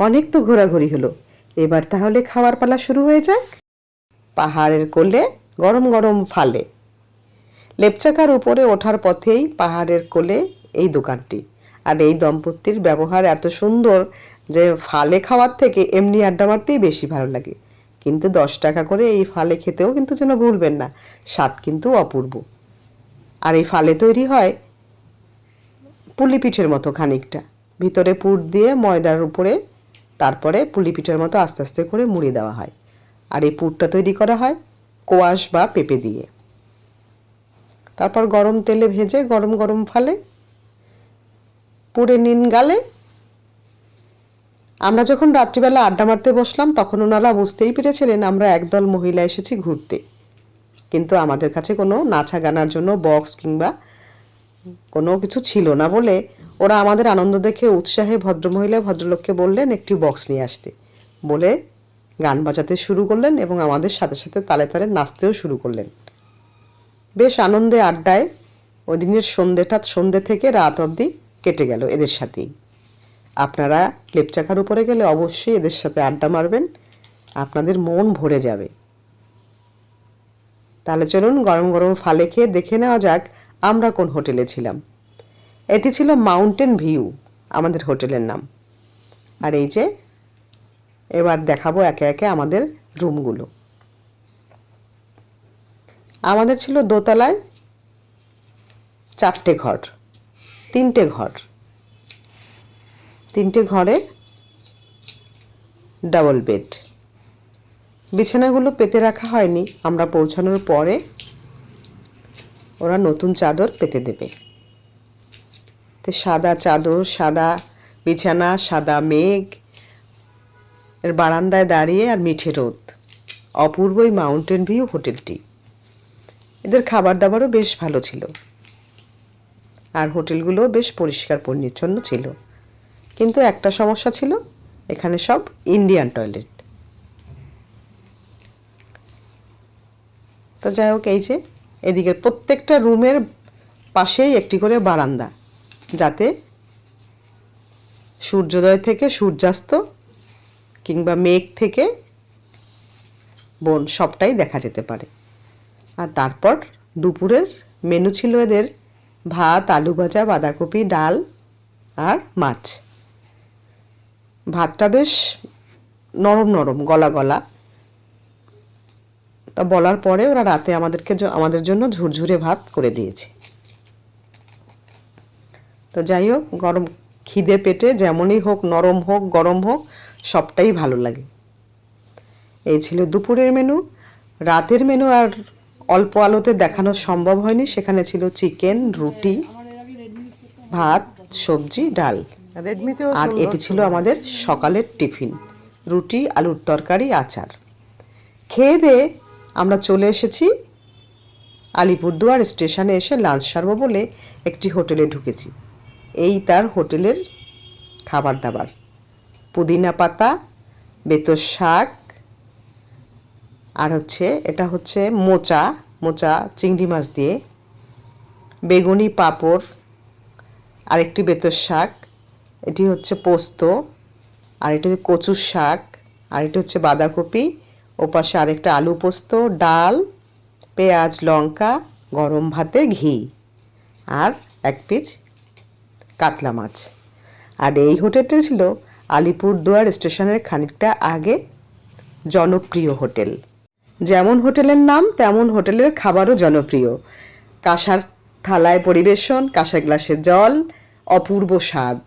অনেক তো ঘোরাঘুরি হলো। এবার তাহলে খাওয়ার পালা শুরু হয়ে যাক। পাহাড়ের কোলে গরম গরম ফালে। লেপচাকার উপরে ওঠার পথেই পাহাড়ের কোলে এই দোকানটি। আর এই দম্পতির ব্যবহার এত সুন্দর যে ফালে খাওয়ার থেকে এমনি আড্ডা মারতেই বেশি ভালো লাগে। কিন্তু দশ টাকা করে এই ফালে খেতেও কিন্তু যেন ভুলবেন না। স্বাদ কিন্তু অপূর্ব। আর এই ফালে তৈরি হয় পুলি পিঠের মতো খানিকটা। ভিতরে পুর দিয়ে ময়দার উপরে তারপরে পুলি পিঠের মতো আস্তে আস্তে করে মুড়ি দেওয়া হয়। আর এই পুরটা তৈরি করা হয় কোয়াশ বা পেঁপে দিয়ে। তারপর গরম তেলে ভেজে গরম গরম ফালে পুড়ে নিন গালে আমরা যখন রাত্রিবেলা আড্ডা মারতে বসলাম তখন ওনারা বুঝতেই পেরেছিলেন আমরা একদল মহিলা এসেছি ঘুরতে। কিন্তু আমাদের কাছে কোনো নাচা গানার জন্য বক্স কিংবা কোনো কিছু ছিল না বলে ওরা আমাদের আনন্দ দেখে উৎসাহে ভদ্রমহিলা ভদ্রলোককে বললেন, একটি বক্স নিয়ে আসতে। বলে গান বাজাতে শুরু করলেন এবং আমাদের সাথে সাথে তালে তালে নাচতেও শুরু করলেন। বেশ আনন্দে আড্ডায় ওই দিনের সন্ধ্যেটা সন্ধ্যে থেকে রাত অবধি কেটে গেল এদের সাথেই। আপনারা লেপচাকার উপরে গেলে অবশ্যই এদের সাথে আড্ডা মারবেন, আপনাদের মন ভরে যাবে। তাহলে চলুন গরম গরম ফালে খেয়ে দেখে নেওয়া যাক আমরা কোন হোটেলে ছিলাম। এটি ছিল মাউন্টেন ভিউ, আমাদের হোটেলের নাম। আর এই যে, এবার দেখাবো একে একে আমাদের রুমগুলো। আমাদের ছিল দোতলায় চারটে ঘর, তিনটে ঘর। তিনটে ঘরে ডাবল বেড। বিছানাগুলো পেতে রাখা হয়নি, আমরা পৌঁছানোর পরে ওরা নতুন চাদর পেতে দেবে। তো সাদা চাদর, সাদা বিছানা, সাদা মেঘ। এর বারান্দায় দাঁড়িয়ে আর মিঠে রোদ। অপূর্বই মাউন্টেন ভিউ হোটেলটি। এদের খাবার দাবারও বেশ ভালো ছিল। আর হোটেলগুলো বেশ পরিষ্কার পরিচ্ছন্ন ছিল। কিন্তু একটা সমস্যা ছিল, এখানে সব ইন্ডিয়ান টয়লেট। তো যাই হোক, এই যে, এদিকের প্রত্যেকটা রুমের পাশেই একটি করে বারান্দা। যাতে সূর্যোদয় থেকে সূর্যাস্ত কিংবা মেঘ থেকে বন সবটাই দেখা যেতে পারে। আর তারপর দুপুরের মেনু ছিল এদের ভাত, আলু ভাজা, বাঁধাকপি, ডাল আর মাছ। ভাতটা বেশ নরম নরম, গলা গলা। তা বলার পরে ওরা রাতে আমাদেরকে আমাদের জন্য ঝুরঝুরে ভাত করে দিয়েছে। তো যাই হোক গরম খিদে পেটে যেমনই হোক নরম হোক গরম হোক সবটাই ভালো লাগে। এই ছিল দুপুরের মেনু রাতের মেনু আর অল্প আলোতে দেখানো সম্ভব হয়নি। সেখানে ছিল চিকেন রুটি ভাত সবজি ডাল। আর এটি ছিল আমাদের সকালের টিফিন। রুটি আলুর তরকারি আচার। খেয়ে দিয়ে আমরা চলে এসেছি আলিপুরদুয়ার স্টেশনে এসে লাঞ্চ সারবো বলে একটি হোটেলে ঢুকেছি। এই তার হোটেলের খাবার দাবার পুদিনা পাতা, বেতর শাক, আর হচ্ছে, এটা হচ্ছে মোচা মোচা চিংড়ি মাছ দিয়ে। বেগুনি পাঁপড়, আরেকটি বেতর শাক, এটি হচ্ছে পোস্ত, আর এটি হচ্ছে কচুর শাক, আর এটি হচ্ছে বাঁধাকপি। ওপাশে আরেকটা আলু পোস্ত, ডাল, পেঁয়াজ, লঙ্কা, গরম ভাতে ঘি, আর এক পিস কাতলা মাছ। আর এই হোটেলটা ছিল আলিপুরদুয়ার স্টেশনের খানিকটা আগে জনপ্রিয় হোটেল। যেমন হোটেলের নাম, তেমন হোটেলের খাবারও জনপ্রিয়। কাঁসার থালায় পরিবেশন, কাঁসার গ্লাসে জল, অপূর্ব স্বাদ।